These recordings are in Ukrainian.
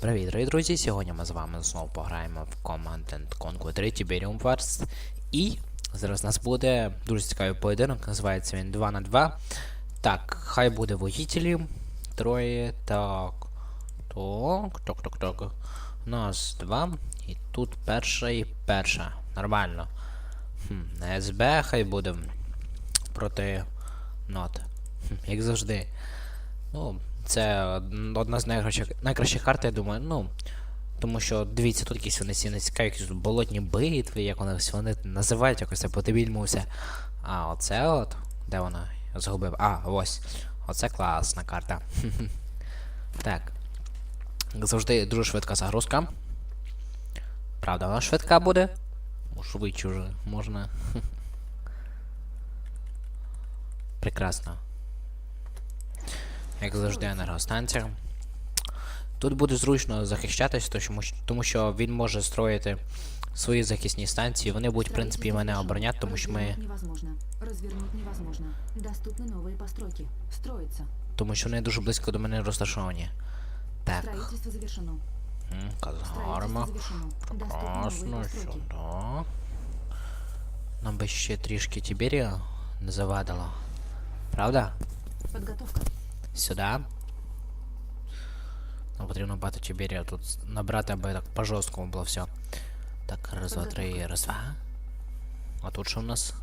Привіт, дорогі друзі! Сьогодні ми з вами знову пограємо в Command Conquer 3 Tiberium Wars. І зараз у нас буде дуже цікавий поєдинок, називається він 2 на 2. Так, хай буде воїтелі. Троє. Так. Так, так, так, так. Нас два. І тут перша і перша. Нормально. Хм, СБ хай буде проти нот. Як завжди. Ну, це одна з найкращих, найкращих карт, я думаю. Ну, тому що дивіться, тут якісь вони всі цікаві, якісь болотні битви, як вони вони називають якось це по-дебільному. А оце от. Де вона? Згубив. А, ось. Оце класна карта. так. Завжди дуже швидка загрузка. Правда, вона швидка буде. Швидше вже можна. Прекрасно Як завжди, енергостанція. Тут буде зручно захищатись, тому що, тому що він може строїти свої захисні станції. Вони будуть, в принципі, мене обороняти, тому що ми. Развернуть невозможно. Развернуть невозможно. Доступны новые постройки. Строится. Тому що вони дуже близько до мене розташовані. Так. Строительство завершено. м, Строительство Казарма. завершено. Доступны новые Прекрасно, постройки. сюди. Нам би ще трішки Тіберія не завадило. Правда? Подготовка. Сюди. Нам потрібно багато Тіберія тут набрати, аби так по жорсткому було все. Так, раз, два, три, раз, два. А тут що у нас?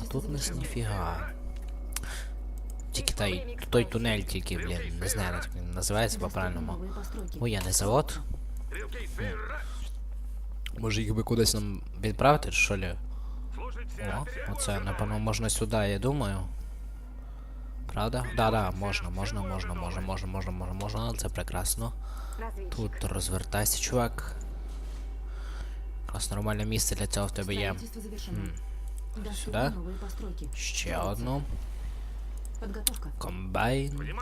А тут у нас ніфіга. Тільки той, той тунель тільки, блін, не знаю, як він називається по-правильному. Воєнний завод. Може їх би кудись нам відправити, що ли? О, оце, напевно, можна сюди, я думаю. Правда? Да, да, можна, можна, можна, можна, можна, можна, можна, можна, це прекрасно. Тут розвертайся, чувак. Якраз нормальне місце для цього в тебе є. Новые постройки. Ще одну. Подготовка. Комбайн.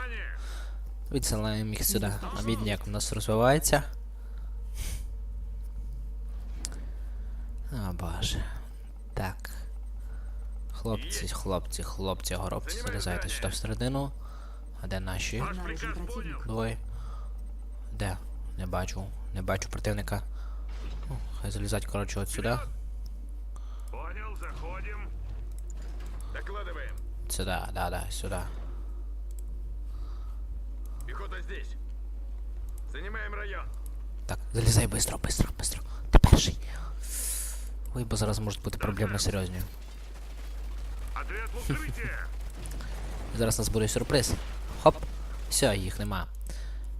Відсилаємо їх сюди. А бідні, як у нас розвивається. О боже. Так. Хлопці, хлопці, хлопці, горобці, залізайте сюди всередину. А де наші? Обнаружен противник. Двоє. Де? Не бачу. Не бачу противника. Ну, хай залізать, коротше, от сюди. Понял, заходим. Докладываем. Сюди, да, да, сюди. Пехота здесь. Занимаем район. Так, залізай быстро, быстро, быстро. Ти перший. Ой, бо зараз можуть бути проблеми серйозні. В. Зараз у нас буде сюрприз. Хоп. Все, їх нема.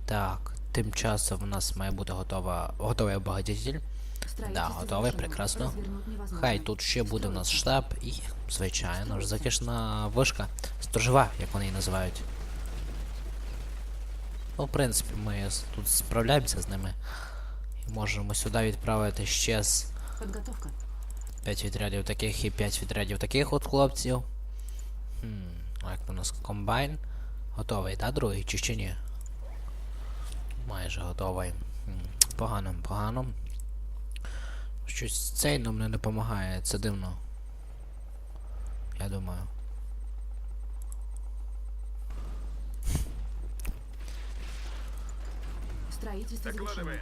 Так, тим часом у нас має бути готова, готовий обагатитель. Да, готовий, прекрасно. Хай тут ще буде у нас штаб і, звичайно ж, захисна вишка. Сторожова, як вони її називають. Ну, в принципі, ми тут справляємося з ними. І можемо сюди відправити ще з Подготовка. 5 відрядів таких і 5 відрядів таких от хлопців. Хм, а як у нас комбайн? Готовий, та другий чи ще ні? Майже готовий. Хм, Погано, погано. Щось цей нам не допомагає, це дивно. Я думаю. Докладываем.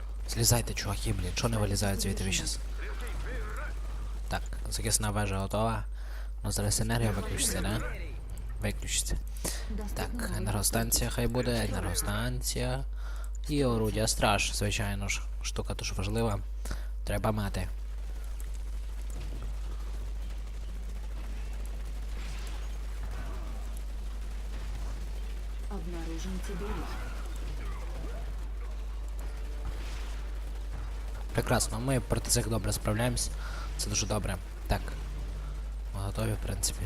Чуваки, блін, що не вилізають звідти ви щас? Так, захисна вежа готова. У нас зараз енергія виключиться, да? Виключиться. Так, енергостанція хай буде, енергостанція. І орудія страж, звичайно ж. Штука дуже важлива. Треба мати. Прекрасно, ми проти цих добре справляємось. Це дуже добре. Так. Ми готові, в принципі.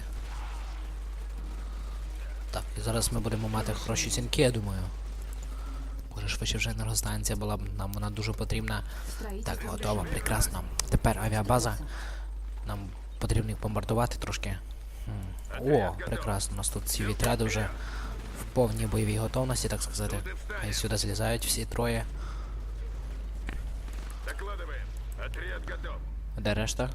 Так, і зараз ми будемо мати хороші цінки, я думаю. Боже, швидше вже енергостанція була б нам вона дуже потрібна. Так, готово, прекрасно. Тепер авіабаза. Нам потрібно їх бомбардувати трошки. Хм. О, прекрасно. У нас тут ці відряди вже в повній бойовій готовності, так сказати. Хай сюди злізають всі троє. Докладываем. Отряд готов. А Де решта?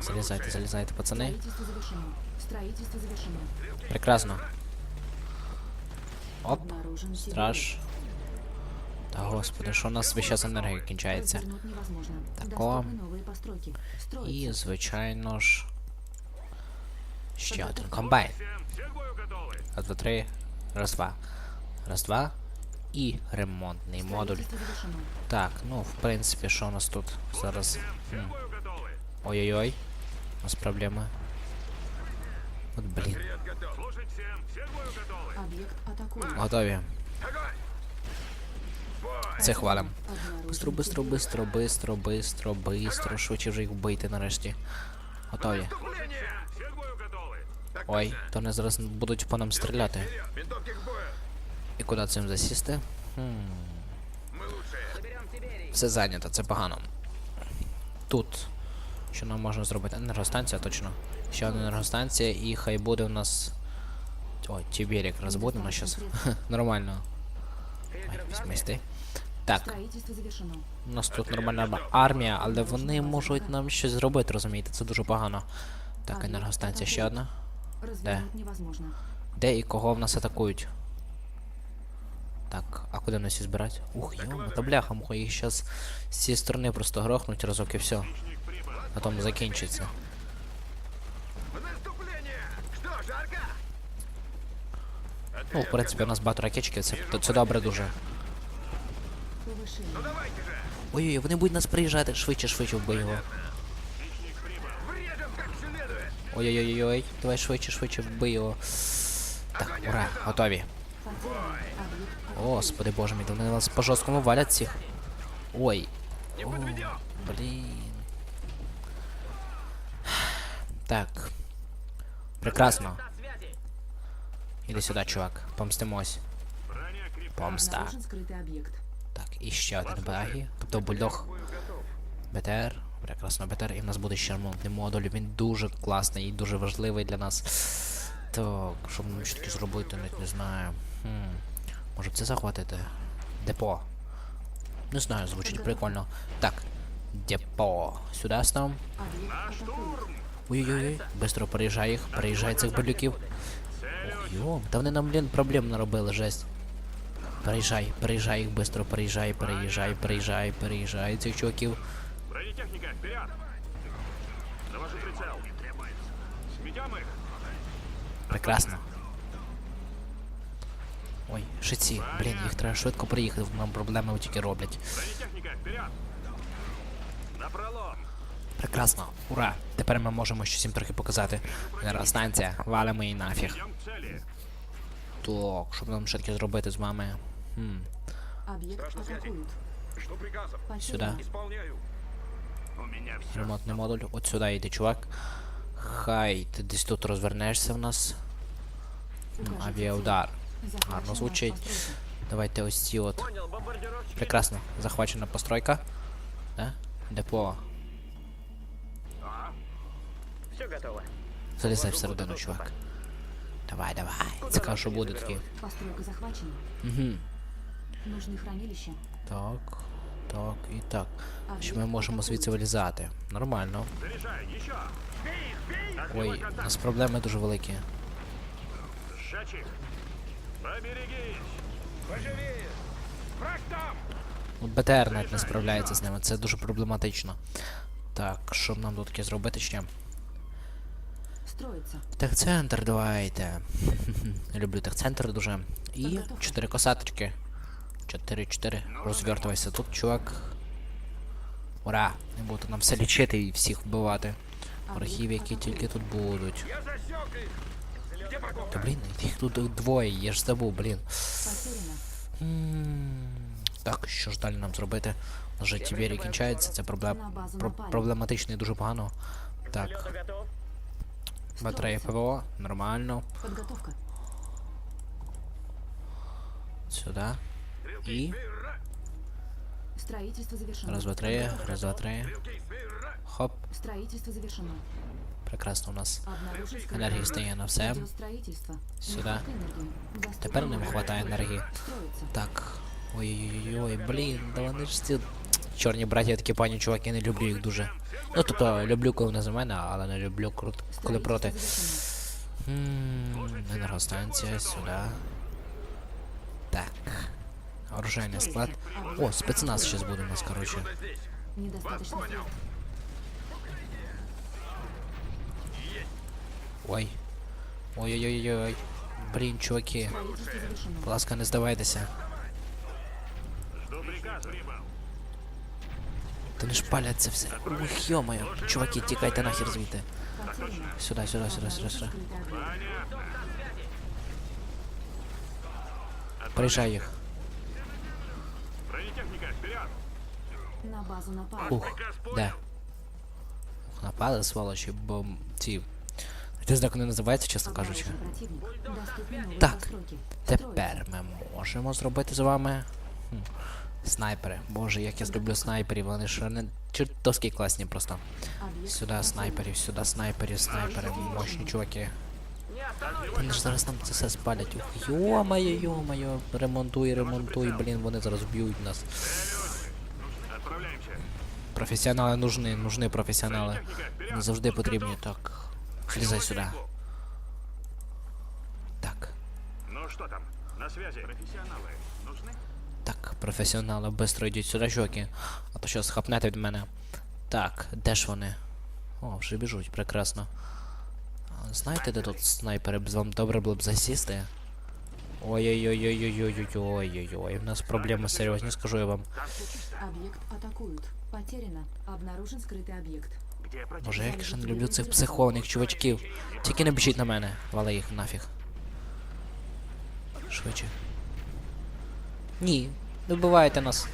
Залізайте, залізайте, пацани. Строительство завершено. Строительство завершено. Прекрасно. Оп, Обнаружен страж. Та господи, що у нас весь час енергія кінчається. Развернуть невозможно. Тако. Доступны новые постройки. Строится. І, звичайно ж. Ще один комбайн. Всем, все к бою готовы. Раз, два, три. Раз, два. Раз, два. І ремонтний модуль. Строительство завершено. Так, ну, в принципі, що у нас тут зараз? Всем, все к бою готовы. Ой-ой-ой. У нас проблеми. От блін. Отряд готов. Слушать всем, все к бою готовы. Объект атакуют. Готові. Огонь! Бой! Це хвалим. Обнаружен Бистро, бистро, сибирь. бистро, бистро, бистро, бистро. Швидше вже їх вбити нарешті. Готові. Наступление! Все к бою готовы. Так Ой, точно. то вони зараз будуть по нам стріляти. І куди цим засісти? Хм. Все зайнято, це погано. Тут. Що нам можна зробити? Енергостанція, точно. Ще одна енергостанція, і хай буде у нас. О, Тіберік розбудемо зараз. Нормально. Ой. Так, у нас тут нормальна армія, але вони можуть нам щось зробити, розумієте? Це дуже погано. Так, енергостанція ще одна. Невозможно. Де і кого в нас атакують? Так, а куди нас всі? Ух, йома, та бляха, муха, їх зараз з цієї сторони просто грохнуть разок і все. На тому закінчиться. Ну, в принципі, у нас багато ракетчиків, це, це, добре дуже. Ой-ой, вони будуть нас приїжджати, швидше, швидше вбий його. Ой-ой-ой, ой давай швидше, швидше вбий його. Так, ура, готові. Потерян. Объект Господи боже мій, вони нас по жорсткому валять всіх. Ой. Не О, подведем! блін. Так. Прекрасно. Іди сюди, чувак. Помстимось. Броня крепка. Помста. Обнаружен скрытый объект. Так, і ще один багі. Тобто бульдог. БТР. Прекрасно, БТР. І в нас буде ще ремонтний модуль. Він дуже класний і дуже важливий для нас. Так, що нам ще таки зробити, навіть не знаю. Хм. Може б це захватити? Депо. Не знаю, звучить прикольно. Так. Депо. Сюди став. Объект атакуют. Ой-ой-ой, быстро переїжджай їх, переїжджай цих балюків. Ох, йом, та вони нам, блін, проблем наробили, жесть. Переїжджай, переїжджай їх, быстро переїжджай, переїжджай, переїжджай, переїжджай цих чуваків. Бронетехника, вперед! Навожу прицел. Сметем их. Прекрасно. Ой, шиці, блін, їх треба швидко приїхати, нам проблеми тільки роблять. Прекрасно, ура! Тепер ми можемо щось їм трохи показати. Зараз станція, валимо її нафіг. Так, що б нам ще таке зробити з вами? Хм, сюди. Ремонтний модуль. От сюди йди, чувак. Хай ти десь тут розвернешся в нас. Авіаудар. Гарно звучить. Давайте ось ці от. Прекрасно. Захвачена постройка. Да? Депо. Все готово. Залізай всередину, чувак. Давай, давай. Цікаво, що буде такі. Постройка захвачена. Угу. Нужны хранилища. Так. Так і так. Що ми можемо звідси вилізати? Нормально. Ой, у нас проблеми дуже великі. Сжечь. Поберегись. Поживее. Враг там. Ну, БТР навіть не справляється з ними, це дуже проблематично. Так, що б нам тут таке зробити ще? Строится. Техцентр давайте. Люблю техцентр дуже. І чотири косаточки. 4-4. Розвертувайся тут, чувак. Ура! Не буду нам все лічити і всіх вбивати. Ворогів, які тільки тут будуть. Я засек их. Тут двоє, я ж забув, блін. Так, що ж далі нам зробити? У нас же Тібері кінчається, це проблем... про- проблематично і дуже погано. Так, батарея ПВО, нормально. Подготовка. Сюди. І. Строительство завершено. Раз, два, три, раз, два, три. Хоп, Строительство завершено. прекрасно у нас. Обнаружен скрытый Енергії объект. стає на все. Идет строительство. Сюда. Нехватка энергии. Доступны Тепер не новые вистачає постройки. енергії. Строится. Так. Ой-ой-ой, блін, да вони ж ці чорні браття такі пані чуваки, не люблю їх дуже. Ну тобто люблю, коли вони за мене, але не люблю крут, коли проти. Строительство завершено. М, Енергостанція сюди. Так. Оружейний склад. О, спецназ сейчас буде у нас, короче. Недостаточно Ой. Ой-ой-ой-ой. Блін, чуваки. Строительство завершено. Будь ласка, не здавайтеся. Жду приказа. Прибыл. Та не шпаляться все. Ух, йо-моє. Чуваки, тікайте нахер звідти. Потеряно. Сюди, сюди, сюди, сюди, сюди. Скрытый объект. Понятно. Приїжджай їх. Бронетехника, вперед. На базу напали. Ух, де? Ух, напали, сволочі, бо ці. Ти знак не називається, чесно кажучи. Обнаружен противник. Доступны новые Так, постройки. Тепер ми можемо зробити з вами. хм, Снайпери. Боже, як я люблю снайперів, вони ж не чертовські класні просто. Объект Сюди снайперів, сюди снайперів, снайпери, мощні чуваки. Вони ж зараз нам це все спалять. Ух, йо-моє, йо-моє, ремонтуй, ремонтуй, блін, вони зараз б'ють нас. Отправляемся. Професіонали нужны, нужны професіонали. Техника, вперед. Не завжди потрібні. Так. Слізай сюди. Так. Ну что там? На связи. Профессионалы нужны? Так, професіонали, бистро йдіть сюди, чуваки. А то щось хапнете від мене. Так, де ж вони? О, вже біжуть, прекрасно. А Знаєте, де тут снайпери? Б- Вам добре було б засісти? Ой-ой-ой-ой-ой-ой-ой-ой-ой. У нас проблеми серйозні, скажу я вам. Объект атакуют. Потеряно. Обнаружен скрытый объект. Боже, як же не люблю цих психованих чувачків. Тільки не біжіть на мене, вали їх нафіг. Швидше. Ні, не вбивайте нас.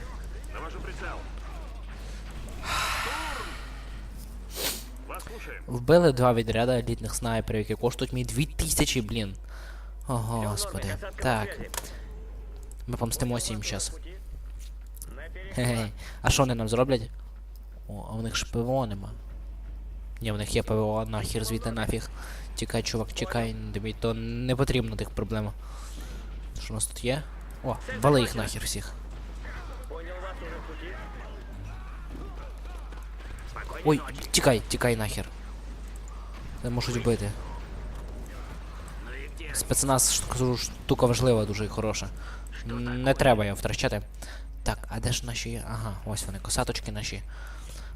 Вбили два відряда елітних снайперів, які коштують мені 2000, блін. О, господи. Так. Ми помстимося їм щас. Хе-хе. А що вони нам зроблять? О, а в них ж ПВО нема. Ні, в них є ПВО, нахер звідти нафіг. Тікай, чувак, тікай, тобі то не потрібно тих проблем. Що у нас тут є? О, вали їх нахер всіх. Ой, тікай, тікай нахер. Не можуть вбити. Спецназ штука важлива, дуже і хороша. Не треба його втрачати. Так, а де ж наші. Ага, ось вони, косаточки наші.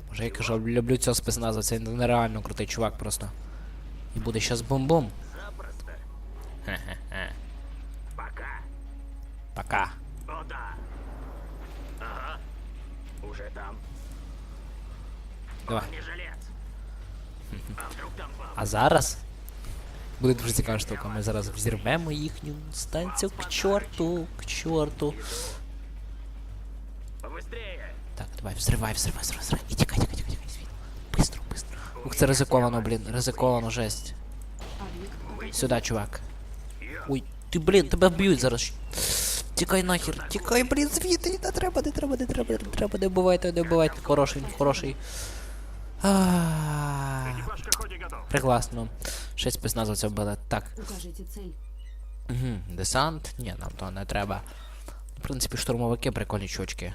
Може, я кажу, люблю цього спецназа, це нереально крутий чувак просто. І буде щас бум-бум. Запросто. Хе-хе-хе. Пока. Пока. О, да. Ага. Уже там. Давай. Не жилец. А вдруг там баба? А зараз буде дуже цікава штука. Ми зараз взірвемо їхню станцію к чорту, к чорту. Побыстрее. Так, давай, взривай, взривай, взривай, взривай. І тікай, тікай, тікай, тікай, звідти. Бистро, бистро. Ух, це ризиковано, блін, ризиковано, жесть. Сюди, чувак. Ой, ти, блін, тебе вб'ють зараз. Тікай нахер, тікай, блін, звідти, не треба, не треба, не треба, не треба, не вбивайте, не вбивайте. Хороший, хороший. Прекрасно. Шесть спецназовців вбили. Так. Угу. Десант? Ні, нам то не треба. В принципі, штурмовики прикольні чувачки.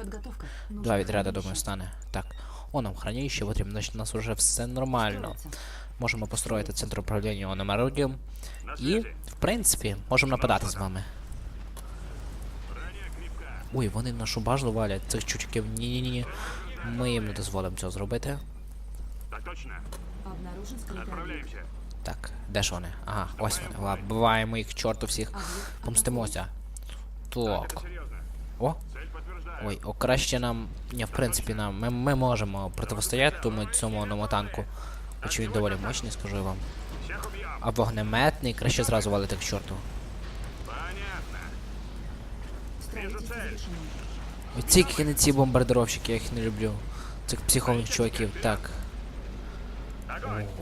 Подготовка. Нужно Два відряди, хранилище. думаю, стане. Так. О, нам храніще потрібно, значить у нас вже все нормально. Строится. Можемо построїти центр управління у Немаруді. На І, связи. в принципі, можемо нападати з вами. Броня крепка. Ой, вони нашу бажу валять, цих чучків. Ні-ні-ні. Ми їм не дозволимо цього зробити. Так точно. Обнаружен скрытый объект. Отправляемся. Так, де ж вони? Ага, ось вони. Ладно, буваємо їх к чорту всіх. Объект Помстимося. Это Так. серьезно. О, Цель подтверждаю. ой, о, краще нам. Ні, в принципі, нам. Ми, ми можемо протистояти тому цьому одному танку. Хоч він доволі мощний, скажу я вам. А вогнеметний краще зразу валити к чорту. Понятно. Строительство цель. завершено. Ой, тільки не ці бомбардировщики, я їх не люблю. Цих психованих чуваків. Так.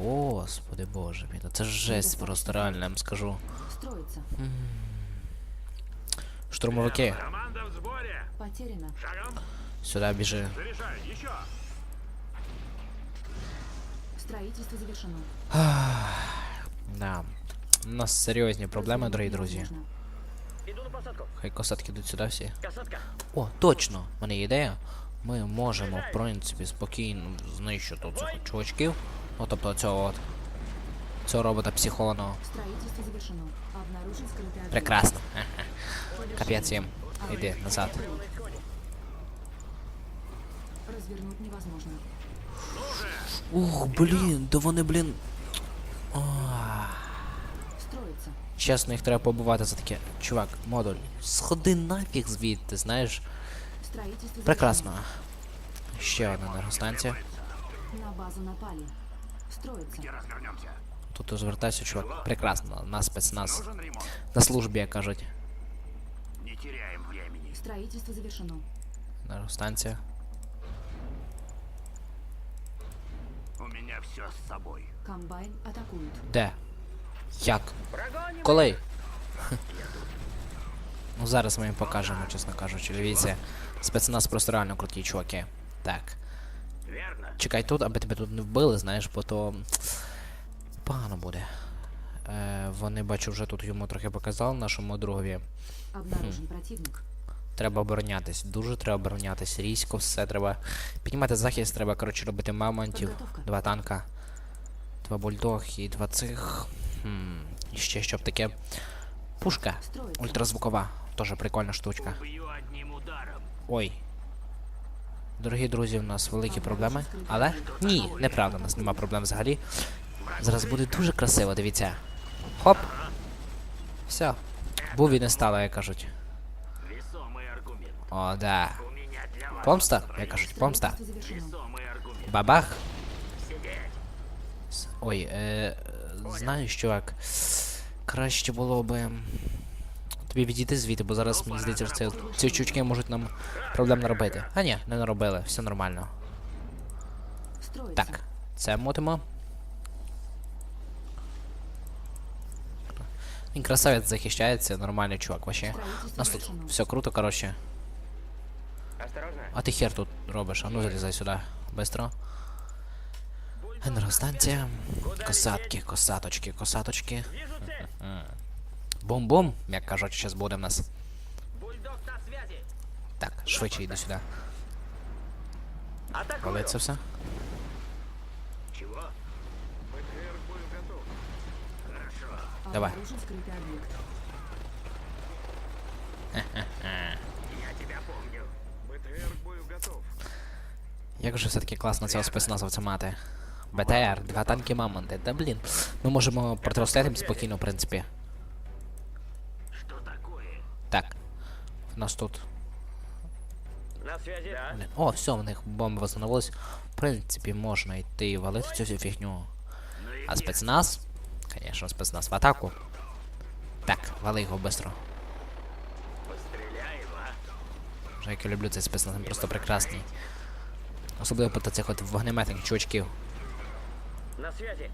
О, господи боже мій, ну це жесть просто реально, я вам скажу. Штурмовики, Команда в сборе. Потеряно. Шагом. сюди біжи. Заряжай. Еще. Строительство завершено. Да. У нас серйозні проблеми, дорогі друзі. Возможно. Иду на посадку. Хай косатки йдуть сюди всі. Касатка. О, точно! У мене є ідея. Ми можемо, в принципі, спокійно знищити цих чувачків. Ну, тобто цього от. Цього робота психованого. Строительство завершено. Обнаружен скрытый объект. Прекрасно. Хе-хе. Капець їм. Іди назад. Развернуть невозможно. Ух, блін, да вони, блін. Чесно, їх треба побувати за таке. Чувак, модуль, сходи нафіг звідти, знаєш. Прекрасно. Ще одна енергостанція. На базу напали. Тут звертайся, чувак. Прекрасно. На спецназ. На службі, як кажуть. Не времени. Строительство завершено. Енергостанція. У меня все с собой. Комбайн атакуют. Де? Як? Коли? Ну зараз ми їм покажемо, чесно кажучи. Дивіться. Спецназ просто реально круті чуваки. Так. Верно? Чекай тут, аби тебе тут не вбили, знаєш, бо то погано буде. Е, вони бачу вже тут йому трохи показали нашому другові. Обнаружен противник. Треба оборонятись. Дуже треба оборонятись. Різко все треба. Піднімати захист, треба, коротше, робити мамонтів. Два танка. Два бульдог і два цих. Хм. І ще щоб таке. Пушка. Ультразвукова. Тоже прикольна штучка. Ой. Дорогі друзі, у нас великі проблеми. Але ні, неправда, у нас нема проблем взагалі. Зараз буде дуже красиво, дивіться. Хоп. Все. Був і не стало, як кажуть. О, да. Помста, як кажуть, помста. Бабах. Ой, е, знаєш, чувак. Краще було би. Тобі відійти звідти, бо зараз мені здається, що це, ці чучки можуть нам проблем наробити. А ні, не наробили, все нормально. Так, це мутимо. Він красавець захищається, нормальний чувак вообще. У нас тут все круто, коротше. Осторожно. А ти хер тут робиш? А ну залізай сюди. Быстро. Енергостанція. Косатки, косаточки, косаточки. Бум-бум, як кажуть, зараз буде в нас. Бульдог на связи. Так, швидше йди сюди. Коли це все? Давай. Як же все-таки класно цього спецназовця мати. БТР, два танки мамонти. Та блін. Ми можемо протистояти спокійно, в принципі. Так. У нас тут. На связи. Да. О, все, в них бомби встановились. В принципі, можна йти і валити цю всю фігню. Ну А спецназ? Конечно, спецназ в атаку. Так, вали? Вже як я люблю цей спецназ, він просто прекрасний. Особливо проти цих от вогнеметних чувачків. На связи.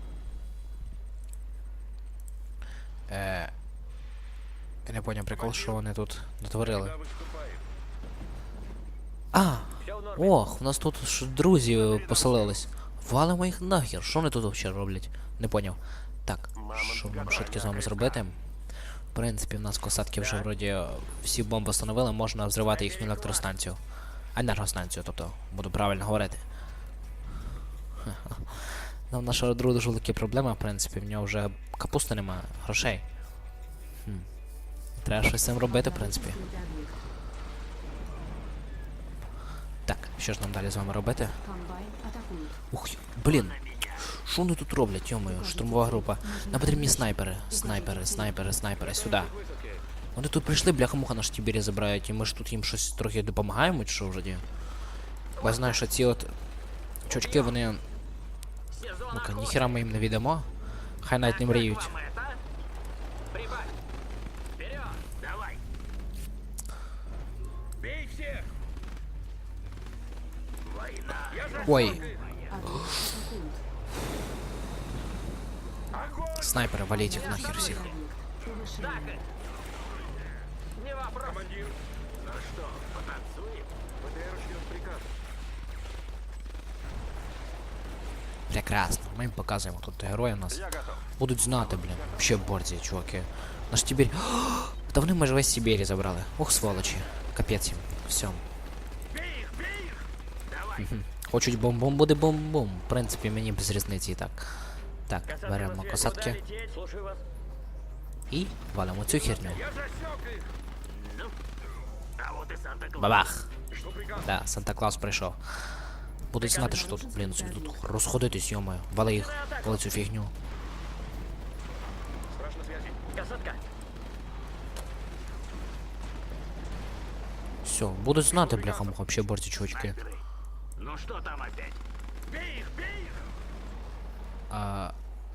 Е... Я не поняв прикол, що вони тут натворили. А! Ох, у нас тут ж друзі поселились. Валимо їх нахер. Що вони тут взагалі роблять? Не поняв. Так, що нам швидко з вами зробити? В принципі, в нас косатки вже вроді всі бомби встановили, можна взривати їхню електростанцію А, Енергостанцію, тобто, буду правильно говорити. Ха-ха. Ну, в нашого друга дуже великі проблеми, в принципі, в нього вже капусти немає, грошей. Хм. Треба щось з цим робити, в принципі. Скрытый объект. Так, що ж нам далі з вами робити? Комбайн атакуют. Ух, блін. Що вони тут роблять, йомою, штурмова група. Нам потрібні снайпери. Снайпери, снайпери, снайпери, сюди. Вони тут прийшли, бляха-муха наш Тібері забирають, і ми ж тут їм щось трохи допомагаємо, чи що вже? Бо я знаю, що ці от чучки, вони. Сезон Ну-ка, охоты. ніхіра ми їм не віддамо. Хай навіть не мріють. Вам это? Прибавь. Вперед. Давай. Бей Вопрос. Командир. Ну что, потанцуем? БТР ждет приказ. Прекрасно. Ми їм показуємо тут герої у нас. Я готов. Будуть знати, блін. Ще борці, чуваки. Наш Тібері. Та вони майже весь Сибірі забрали. Ох, сволочі. Капець їм. Все. Бей их, бей их. Давай. Хочуть бом-бом, буде бом-бом. В принципі, мені без різниці і так. Так, беремо Куда лететь? Слушаю вас. і валимо цю херню. Я засек их. Бабах! Да, Санта-Клаус прийшов. Будуть знати, що тут, блін, тут розходитись, йомаю. Вали їх, вали цю фігню. Связи. Касатка. Все, будуть знати, бляха, вообще борті чувачки. Ну что там опять? Бей их, бей их! А,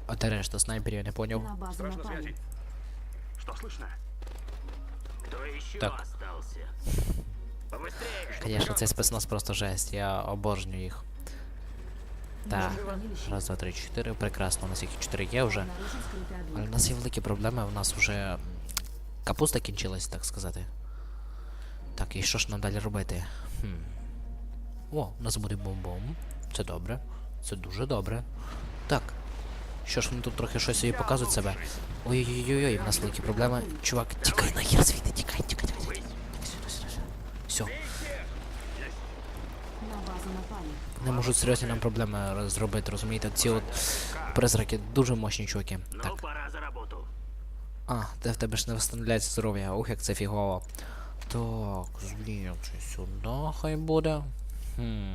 а де решта снайперів, я не базу Страж связи. Что слышно? Кто еще Так. остался? Побыстрее! Конечно, цей спецназ просто жесть, я обожнюю їх. Так, Хранилище. раз, два, три, чотири. Прекрасно, у нас їх чотири є вже. Обнаружен скрытый Але объект. в нас є великі проблеми, у нас вже м, капуста кінчилась, так сказати. Так, і що ж нам далі робити? Хм. О, у нас буде бомбом. Це добре. Це дуже добре. Так. Що ж вони тут трохи щось собі показують себе? Ой-ой-ой, в нас великі проблеми. Чувак, тікай нахер звідти, тікай, тікай, тікай. Все. Вони можуть серйозні нам проблеми зробити, розумієте? Ці от призраки дуже мощні чуваки. Так. А, де в тебе ж не встановляється здоров'я. Ух, як це фігово. Так, блін, чи сюди хай буде. Хм,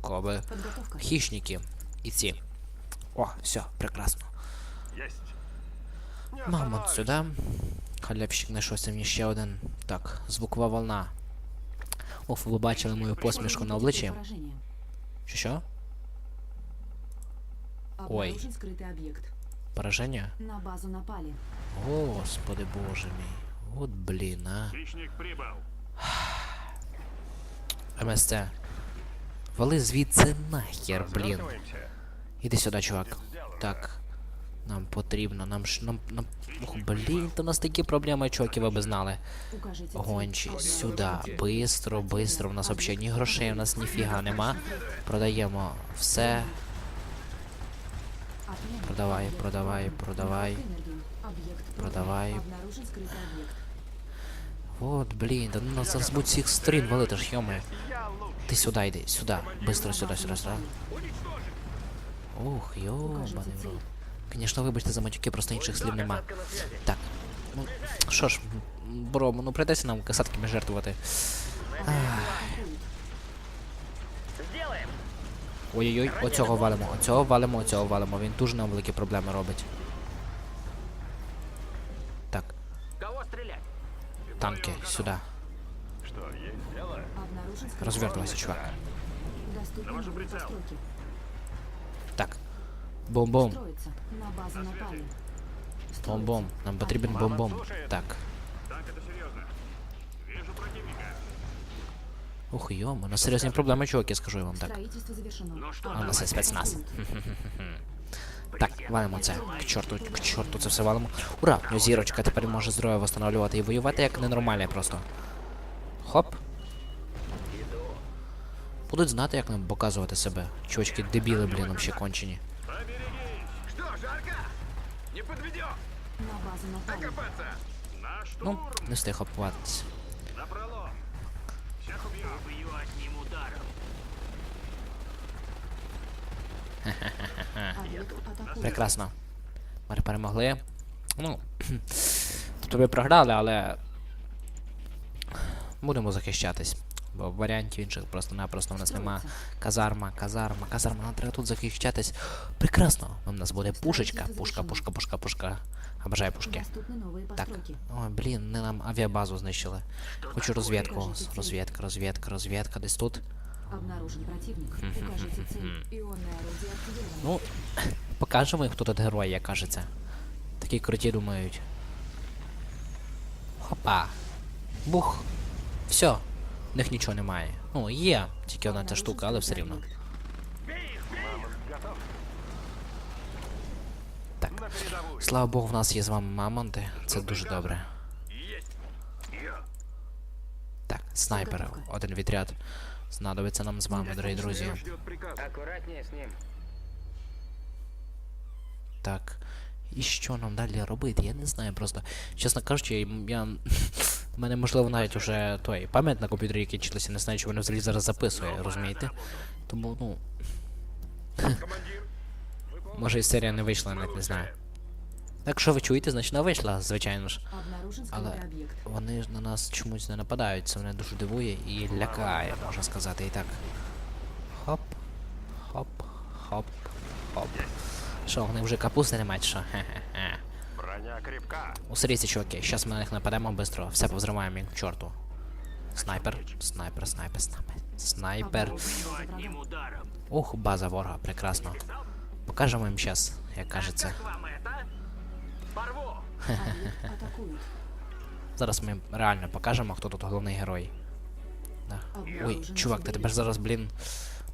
коби. Хищники. І ці. О, все, прекрасно. Есть. Мамонт сюди. Халепщик знайшовся мені ще один. Так, звукова волна. Оф, ви бачили мою посмішку на обличчі. Поражение. Що що? Ой. Обнаружен скрытый объект. Пораження? На базу напали. Господи боже мій. От блін, а. Хищник прибыл. МСЦ. Вали звідси нахер, блін. Іди сюди, чувак. Так. Нам потрібно, нам ж нам. нам... Ох, блін, то у нас такі проблеми, чуваки, ви би знали. Укажите цель. Гончі, сюди, бистро, бистро. У нас взагалі ні грошей, у нас ніфіга нема. Продаємо все. Отмена. Продавай, Объект продавай, продан. продавай. Энергию. Объект продан. Продавай. Обнаружен скрытый объект. От, блін, да ну нас зараз будуть всіх сторін валити ж, йоми. Ти сюди йди, сюди. Бистро сюди, сюди, сюди. Ух, йобаний в рот. Звісно, вибачте за матюки, просто інших слів нема. Касатка на связи. Так. Ну, що ж, м, бро, ну прийдеться нам касатками жертвувати. Сделаем. Ой-ой-ой, оцього валимо, оцього валимо, оцього валимо. Він дуже нам великі проблеми робить. Так, Кого стрелять? танки, сюди. Обнаружен скрытый Розвертувайся, объект. чувак. Бом-бом. Бом-бом. Нам потрібен бом-бом. Так. Так, это серьезно. Вижу противника. Ух, йома, у нас серйозні проблеми, чуваки, скажу я вам так. Ну А у нас є спецназ. Так, валимо це. К чорту, к чорту це все валимо. Ура! Зірочка тепер може здоров'я восстанавливати і воювати як ненормальне просто. Хоп. Будуть знати, як нам показувати себе. Чувачки дебіли, блін, вообще кончені. Не подведем. На базу напали. Копаться. На штурм. Ну, не встиг опуватися. На пролом. Всех убью. Убью одним ударом. Прекрасно. Ми перемогли. Ну, тут ви програли, але будемо захищатись. Варіантів інших просто-напросто в нас нема. Казарма, казарма, казарма, нам треба тут захищатись. Прекрасно. У нас буде пушечка. Пушка, пушка, пушка, пушка. Обожаю пушки. Так. Ой, блін, вони нам авіабазу знищили. Хочу розвідку. Розвідка, розвідка, розвідка. Десь тут. Обнаружен противник. Укажите цель. Ну, покажемо хто тут герой, як кажеться. Такі круті думають. Хопа. Бух. Все. В них нічого немає. Ну, є, тільки одна ця штука, але все рівно. Так. Слава Богу, в нас є з вами мамонти. Це дуже добре. Так, снайпери. Один відряд. Знадобиться нам з вами, дорогі друзі. Так. І що нам далі робити? Я не знаю просто. Чесно кажучи, я. У мене можливо навіть уже той пам'ять на комп'ютері кінчилася, не знаю, чи воно взагалі зараз записує, розумієте? Тому, ну, Командир. може і серія не вийшла, я навіть не знаю. Так що ви чуєте, значить вона вийшла, звичайно ж. Обнаружен Але скрытый объект. вони ж на нас чомусь не нападають, це мене дуже дивує і лякає, можна сказати і так. Хоп, хоп, хоп, хоп. Що, в них вже капусти немає, чи що? Хе-хе-хе. Броня крепка. Усеріться, чуваки, щас ми на них нападемо быстро, все повзриваємо як к чорту. Снайпер, снайпер, снайпер, снайпер. Снайпер. Одним ударом. Ух, база ворога, прекрасно. Покажемо їм щас, як кажеться. Как вам это? Порву. Объект атакуют. Зараз ми реально покажемо, хто тут головний герой. Да. Ой, чувак, ти тебе ж зараз, блін,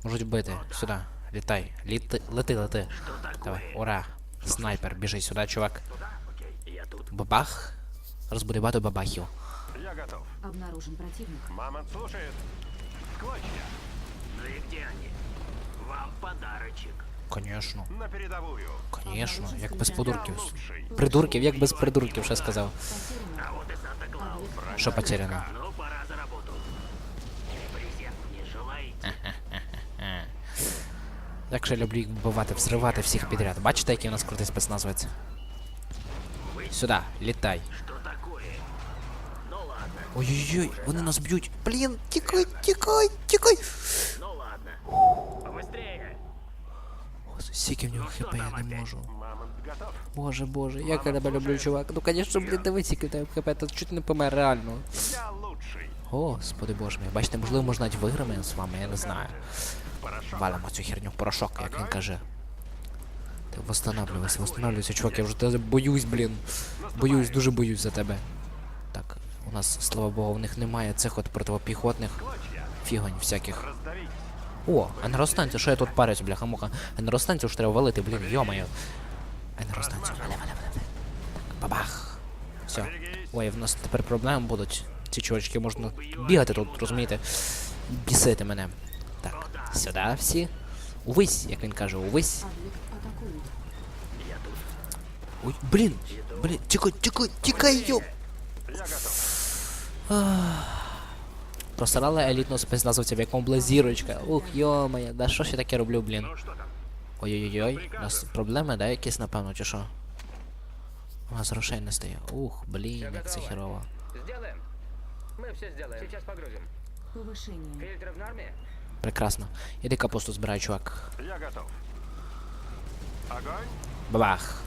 можуть бити. Сюди, літай. Літи, лети, лети. Давай, ура. Снайпер, біжи сюди, чувак. Я тут. Бабах. Зараз бабахів. Я готов. Обнаружен противник. Мамонт слушает. Склочья. Ну и где они? Вам подарочек. Конечно, На передовую. конечно, як без придурків. Придурків, як без придурків, ще сказав. А вот и Санта-Клаус. Що потеряно? Ну, пора за работу. Презент не желаете? Як же я люблю їх вбивати, взривати всіх підряд. Бачите, який у нас крутий спецназовець? Сюди, літай. Что такое? Ну ладно, Ой-ой-ой, вони нас б'ють. Блін, тікай, тікай, тікай. ну ладно. Побыстрее. Скільки в нього хп, я не можу. Боже, боже, я тебе люблю, чувак. Ну, конечно, блін, дивись, скільки в тебе хп, то чуть не помер, реально. Я лучший. Господи боже мій. Бачите, можливо, можна навіть виграємо з вами, я не знаю. Валимо цю херню в порошок, як він каже. Ти восстанавливайся, восстанавливайся, чувак, я вже тебе боюсь, блін. Боюсь, дуже боюсь за тебе. Так, у нас, слава богу, в них немає цих от противопіхотних фігонь всяких. О, енергостанцію, що я тут парюсь, бляха муха. Енергостанцію ж треба валити, блін, йомаю. Енергостанцію, вали, вали, вали. Бабах. Все. Ой, в нас тепер проблеми будуть. Ці чувачки можна бігати тут, розумієте? Бісити мене. Так, сюди всі. Увись, як він каже, увись. Объект атакуют. Ой, блін, блін, тікай, тікай, тікай, йоп. Я готов. Просрали елітного спецназовця, в якому була зірочка. Ух, йомає, да що ж я таке роблю, блін. Ну что там? Ой-ой-ой, у нас проблеми, да, якісь, напевно, чи що? У нас грошей не стає. Ух, блін, як це херово. Сделаем. Мы все сделаем. Сейчас погрузим. Повышение. Фильтр в норме? Прекрасно. Іди капусту збирай, чувак. Я готов. Объект.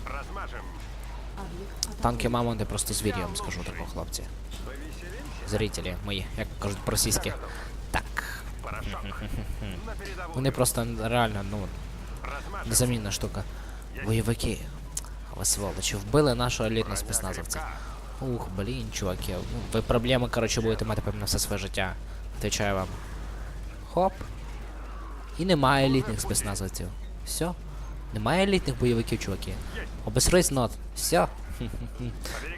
Танки мамонти просто звірі, я вам скажу такого, хлопці. Зрителі мої, як кажуть по-російськи. Так. Вони просто реально, ну, незамінна штука. Бойовики. Ви сволочі, вбили нашого елітного спецназовця. Ух, блін, чуваки. Ну, ви проблеми, коротше, будете мати певно все своє життя. Отвечаю вам. Хоп. І немає елітних спецназовців. Все. Немає елітних бойовиків, чуваки. Обесрись нот. Все.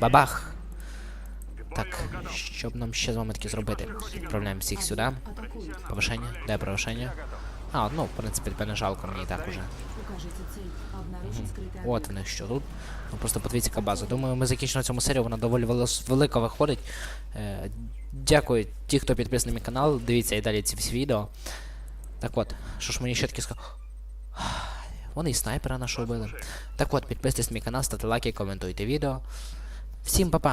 Бабах. Так, що б нам ще з вами таки зробити? Відправляємо всіх сюди. Атакуют. Повишення. Де повишення? А, ну, в принципі, тебе не жалко мені і так уже. Укажите цель. Обнаружен скрытый От объект. в них що тут. Ну просто подивіться яка база. Думаю, ми закінчимо цьому серію, вона доволі велос- велика виходить. Е, дякую ті, хто підписаний на мій канал. Дивіться і далі ці всі відео. Так от, що ж мені ще таки сказав. Вони і снайпера нашого били. Так от, підписуйтесь на мій канал, ставте лайки, коментуйте відео. Всім па-па!